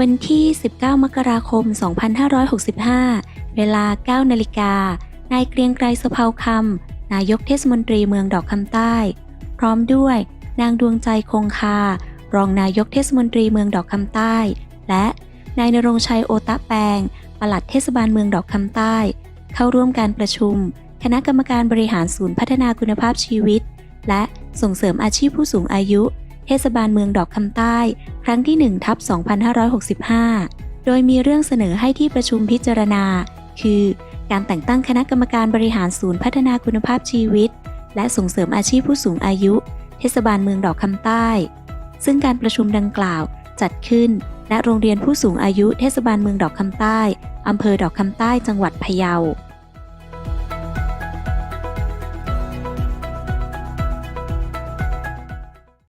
วันที่ 19 มกราคม 2565 เวลา 9 นาฬิกา นายเกรียงไกรสะเพาคำ นายกเทศมนตรีเมืองดอกคำใต้ พร้อมด้วย นางดวงใจคงคา รองนายกเทศมนตรีเมืองดอกคำใต้ และนายนรงชัยโอตะแปงปลัดเทศบาลเมืองดอกคำใต้ เข้าร่วมการประชุม คณะกรรมการบริหารศูนย์พัฒนาคุณภาพชีวิต และส่งเสริมอาชีพผู้สูงอายุ เทศบาลเมืองดอกคำใต้ ครั้งที่1ทับ2565 โดยมีเรื่องเสนอให้ที่ประชุมพิจารณา คือ การแต่งตั้งคณะกรรมการบริหารศูนย์พัฒนาคุณภาพชีวิต และส่งเสริมอาชีพผู้สูงอายุ เทศบาลเมืองดอกคำใต้ ซึ่งการประชุมดังกล่าวจัดขึ้นณโรงเรียนผู้สูงอายุเทศบาลเมืองดอกคำใต้อำเภอดอกคำใต้จังหวัดพะเยา